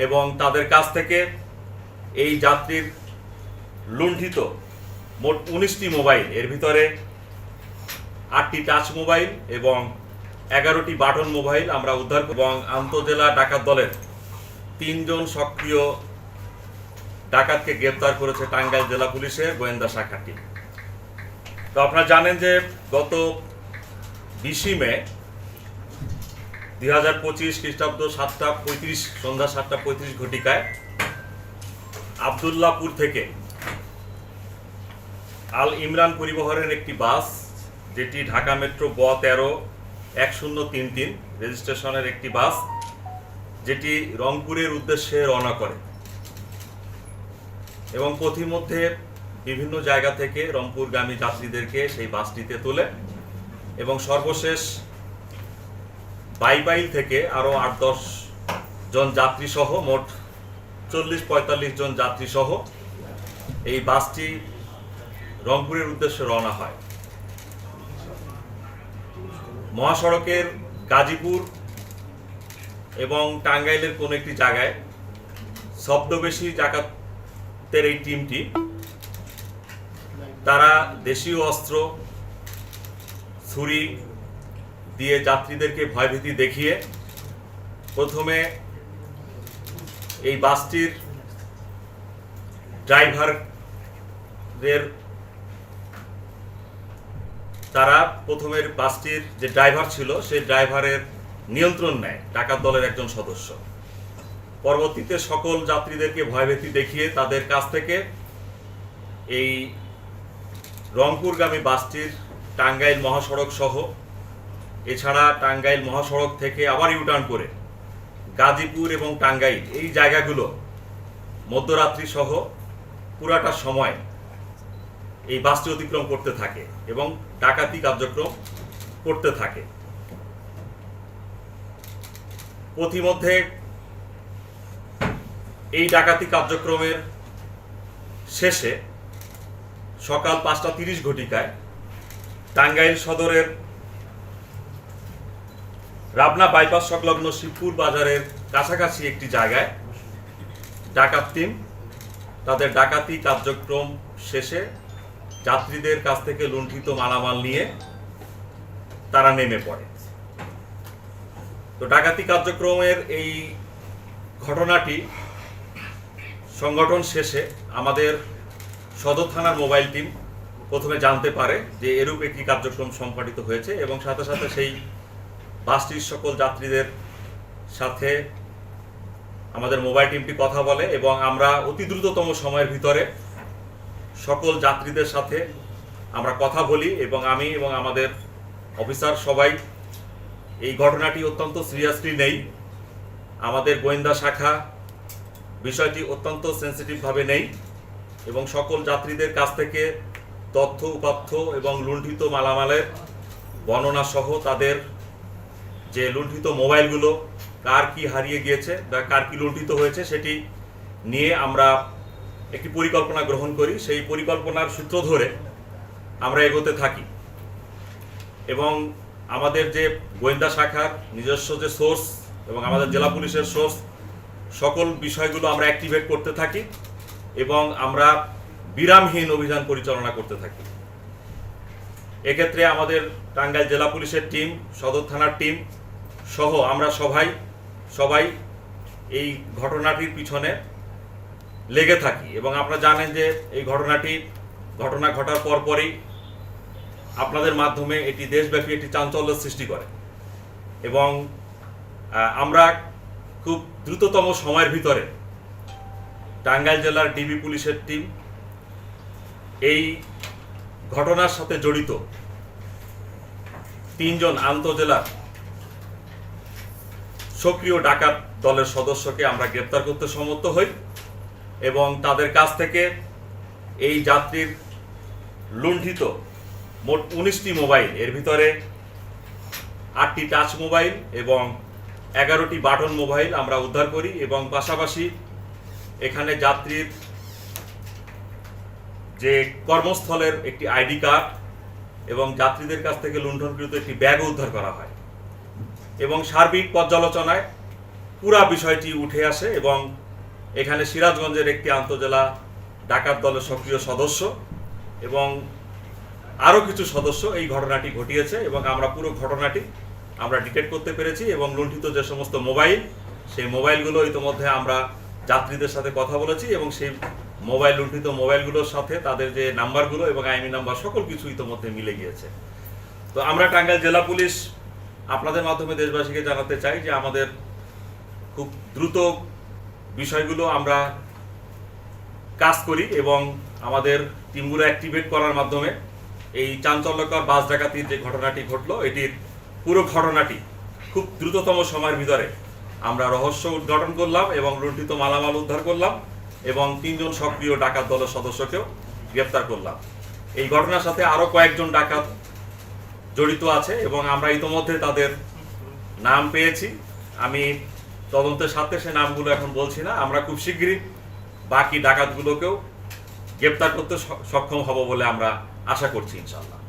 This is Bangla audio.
এবং তাদের কাছ থেকে এই যাত্রীর লুণ্ঠিত মোট উনিশটি মোবাইল, এর ভিতরে আটটি টাচ মোবাইল এবং এগারোটি বাটন মোবাইল আমরা উদ্ধার এবং আন্তজেলা ডাকাত দলের তিনজন সক্রিয় ডাকাতকে গ্রেপ্তার করেছে টাঙ্গাইল জেলা পুলিশের গোয়েন্দা শাখাটি তো আপনারা জানেন যে গত বিশে মে দুই হাজার পঁচিশ খ্রিস্টাব্দ সাতটা পঁয়ত্রিশ, সন্ধ্যা সাতটা পঁয়ত্রিশ ঘটিকায় আবদুল্লাপুর থেকে আল ইমরান পরিবহনের একটি বাস, যেটি ঢাকা মেট্রো ব তেরো এক শূন্য তিন তিন রেজিস্ট্রেশনের একটি বাস, যেটি রংপুরের উদ্দেশ্যে রওনা করে এবং পথিমধ্যে বিভিন্ন জায়গা থেকে রংপুরগামী যাত্রীদেরকে সেই বাসটিতে তোলে এবং সর্বশেষ বাইবাইল থেকে আরও আট, দশ জন যাত্রী সহ মোট চল্লিশ, পঁয়তাল্লিশ জন যাত্রী সহ এই বাসটি রংপুরের উদ্দেশ্যে রওনা হয়। মহাসড়কের গাজীপুর এবং টাঙ্গাইলের কোনো একটি জায়গায় শব্দবেশী জাকাতের এই টিমটি, তারা দেশীয় অস্ত্র, ছুরি দিয়ে যাত্রীদেরকে ভয়ভীতি দেখিয়ে প্রথমে এই বাসটির ড্রাইভারদের তারা প্রথমের বাসটির যে ড্রাইভার ছিল সেই ড্রাইভারের নিয়ন্ত্রণ নেয়, ডাকাত দলের একজন সদস্য। পরবর্তীতে সকল যাত্রীদেরকে ভয়ভীতি দেখিয়ে তাদের কাছ থেকে এই রংপুরগামী বাসটির টাঙ্গাইল মহাসড়ক সহ এছাড়া টাঙ্গাইল মহাসড়ক থেকে আবার ইউটার্ন করে গাজীপুর এবং টাঙ্গাইল, এই জায়গাগুলো মধ্যরাত্রি সহ পুরাটা সময় এই বাসটি অতিক্রম করতে থাকে এবং ডাকাতি কার্যক্রম করতে থাকে। পথিমধ্যে এই ডাকাতি কার্যক্রমের শেষে সকাল পাঁচটা তিরিশ ঘটিকায় টাঙ্গাইল সদরের রাবনা বাইপাস সংলগ্ন শিবপুর বাজারের কাছাকাছি একটি জায়গায় ডাকাত টিম, তাদের ডাকাতি কার্যক্রম শেষে যাত্রীদের কাছ থেকে লুণ্ঠিত মালামাল নিয়ে তারা নেমে পড়ে। তো ডাকাতি কার্যক্রমের এই ঘটনাটি সংগঠন শেষে আমাদের সদর থানার মোবাইল টিম প্রথমে জানতে পারে যে এরূপ একটি কার্যক্রম সম্পাদিত হয়েছে এবং সাথে সাথে সেই বাসটির সকল যাত্রীদের সাথে আমাদের মোবাইল টিমটি কথা বলে এবং আমরা অতি দ্রুততম সময়ের ভিতরে সকল যাত্রীদের সাথে আমরা কথা বলি এবং আমি এবং আমাদের অফিসার সবাই এই ঘটনাটি অত্যন্ত সিরিয়াসলি নেই। আমাদের গোয়েন্দা শাখা বিষয়টি অত্যন্ত সেন্সিটিভভাবে নেই এবং সকল যাত্রীদের কাছ থেকে তথ্য উপাত্য এবং লুণ্ঠিত মালামালের বর্ণনা সহ তাদের যে লুণ্ঠিত মোবাইলগুলো কার কি হারিয়ে গিয়েছে বা কার কি লুণ্ঠিত হয়েছে সেটি নিয়ে আমরা একটি পরিকল্পনা গ্রহণ করি। সেই পরিকল্পনার সূত্র ধরে আমরা এগোতে থাকি। এবং আমাদের যে গোয়েন্দা শাখার নিজস্ব যে সোর্স এবং আমাদের জেলা পুলিশের সোর্স, সকল বিষয়গুলো আমরা অ্যাক্টিভেট করতে থাকি এবং আমরা বিরামহীন অভিযান পরিচালনা করতে থাকি। এক্ষেত্রে আমাদের টাঙ্গাইল জেলা পুলিশের টিম, সদর থানার টিম সহ আমরা সবাই সবাই এই ঘটনাটির পিছনে লেগে থাকি। এবং আপনারা জানেন যে এই ঘটনাটি, ঘটনা ঘটার পরপরই আপনাদের মাধ্যমে এটি দেশব্যাপী একটি চাঞ্চল্য সৃষ্টি করে। এবং আমরা খুব দ্রুততম সময়ের ভিতরে টাঙ্গাইল জেলার ডিবি পুলিশের টিম এই ঘটনার সাথে জড়িত তিনজন আন্তজেলার সক্রিয় ডাকাত দলের সদস্যকে আমরা গ্রেপ্তার করতে সমর্থ হই এবং তাদের কাছ থেকে এই যাত্রীর লুণ্ঠিত মোট উনিশটি মোবাইল, এর ভিতরে আটটি টাচ মোবাইল এবং এগারোটি বাটন মোবাইল আমরা উদ্ধার করি এবং পাশাপাশি এখানে যাত্রীর যে কর্মস্থলের একটি আইডি কার্ড এবং যাত্রীদের কাছ থেকে লুণ্ঠনকৃত একটি ব্যাগ উদ্ধার করা হয়। এবং সার্বিক পর্যালোচনায় পুরা বিষয়টি উঠে আসে এবং এখানে সিরাজগঞ্জের একটি আন্তজেলা ডাকাত দলের সক্রিয় সদস্য এবং আরও কিছু সদস্য এই ঘটনাটি ঘটিয়েছে এবং আমরা পুরো ঘটনাটি আমরা ডিটেক্ট করতে পেরেছি এবং লুণ্ঠিত যে সমস্ত মোবাইল, সেই মোবাইলগুলো ইতিমধ্যে আমরা যাত্রীদের সাথে কথা বলেছি এবং সেই মোবাইল, লুণ্ঠিত মোবাইলগুলোর সাথে তাদের যে নাম্বারগুলো এবং আইনি নাম্বার সকল কিছু ইতিমধ্যে মিলে গিয়েছে। তো আমরা টাঙ্গাইল জেলা পুলিশ আপনাদের মাধ্যমে দেশবাসীকে জানাতে চাই যে আমাদের খুব দ্রুত বিষয়গুলো আমরা কাজ করি এবং আমাদের টিমগুলো অ্যাক্টিভেট করার মাধ্যমে এই চাঞ্চল্যকর বাস ডাকাতির যে ঘটনাটি ঘটলো, এটির পুরো ঘটনাটি খুব দ্রুততম সময়ের ভিতরে আমরা রহস্য উদ্ঘাটন করলাম এবং লুণ্ঠিত মালামাল উদ্ধার করলাম এবং তিনজন সক্রিয় ডাকাত দলের সদস্যকেও গ্রেপ্তার করলাম। এই ঘটনার সাথে আরও কয়েকজন ডাকাত জড়িত আছে এবং আমরা ইতোমধ্যে তাদের নাম পেয়েছি। আমি তদন্তের সাথে সে নামগুলো এখন বলছি না। আমরা খুব শীঘ্রই বাকি ডাকাতগুলোকেও গ্রেপ্তার করতে সক্ষম হব বলে আমরা আশা করছি ইনশাল্লাহ